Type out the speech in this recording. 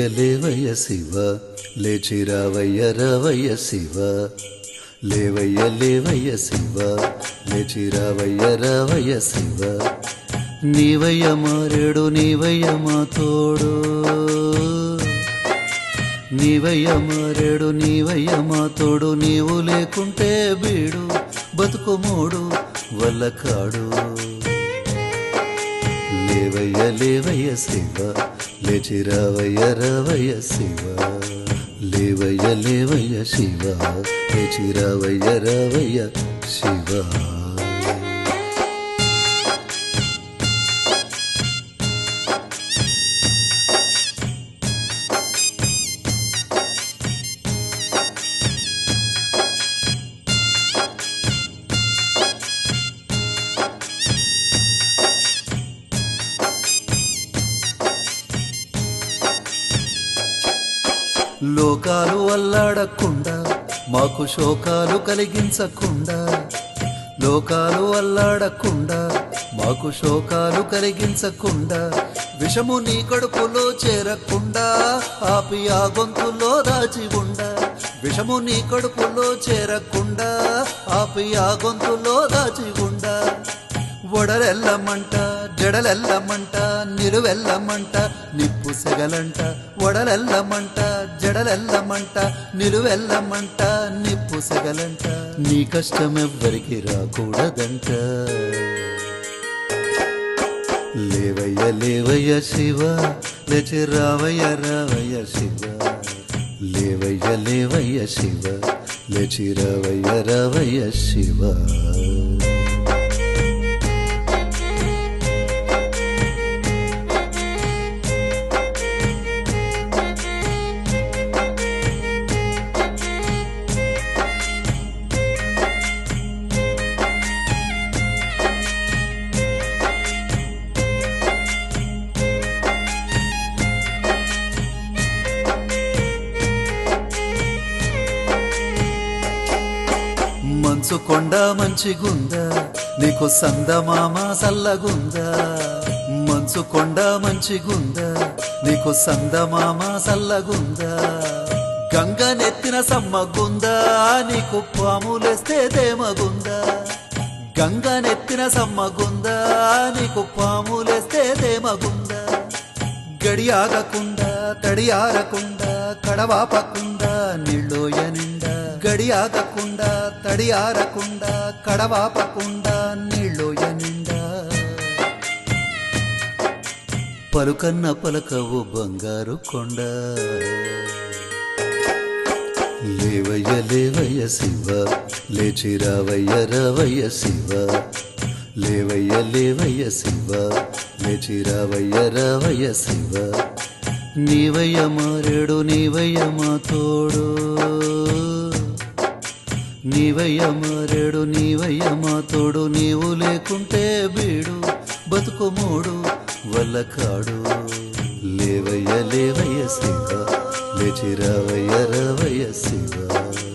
లేవయ్య శివ. లేచి రావయ్య శివ. లేవయ్య లేవయ్య శివ. లేచి రావయ్య రావయ్య శివ. నీవయ్య మారేడు నీవయ్య మా తోడు. నీవయ్య మారేడు నీవయ్య మా తోడు. నీవు లేకుంటే బీడు బతుకు మూడు వల్ల కాడు. లేవయ్య లేవయ్య శివ. లేచి రావయ్య రావయ్య శివ. లేవయ్య లేవయ్య శివ. లేచి రావయ్య రావయ్య శివ. లోకాలు అల్లాడకుండా మాకు శోకాలు కలిగించకుండా లోకాలు అల్లాడకుండా మాకు శోకాలు కలిగించకుండా విషము నీ కడుపులో చేరకుండా ఆపి ఆ గొంతులో దాచి ఉండా. విషము నీ కడుపులో చేరకుండా ఆపి ఆ గొంతులో దాచి ఉండా. ఒడలెల్లమంట జడలెల్లమంట నిలువెల్లమంట నిప్పు సెగలంట. ఒడలెల్లమంట జడలెల్లమంట నిలువెల్లమంట నిప్పు సెగలంట. నీ కష్టం ఎవ్వరికి రాకూడదంట. లేవయ్య లేవయ్య శివ లేచి రావయ్య రావయ్య శివ. లేవయ్య లేవయ్య శివ లేచి రావయ్య రావయ్య శివ. మంచు కొండ మంచిగుందా నీకు సందమామ సల్లగుందా. మంచు కొండ మంచిగుందా నీకు సందమామ సల్లగుందా. గంగ నెత్తిన సమ్మగుందా నీకు పాములేస్తే దేమగుందా గంగ నెత్తిన సమ్మగుందా నీకు పాములేస్తే దేమగుందా గడియాగకుండా తడియారకుండా కడవాపకుండా నీళ్ళోయ నిండా తడియాగకుండా తడియారకుండా కడవాపకుండా నీళ్ళోయ నిండా. పలుకన్న పలకవు బంగారు కొండ. లేవయ్య లేవయ్య శివ లేచి రావయ్య రావయ్య శివ. లేవయ్య లేవయ్య శివ లేచి రావయ్య రావయ్య శివ. నీవయ్య మారేడు నీవయ్య మా తోడు. నీవయ్య మారేడు నీవయ్య మా తోడు. నీవు లేకుంటే బీడు బతుకు మూడు వల్ల కాడు. లేవయ్య లేవయ్య శివ లేచి రావయ్య రవయ్య శివ.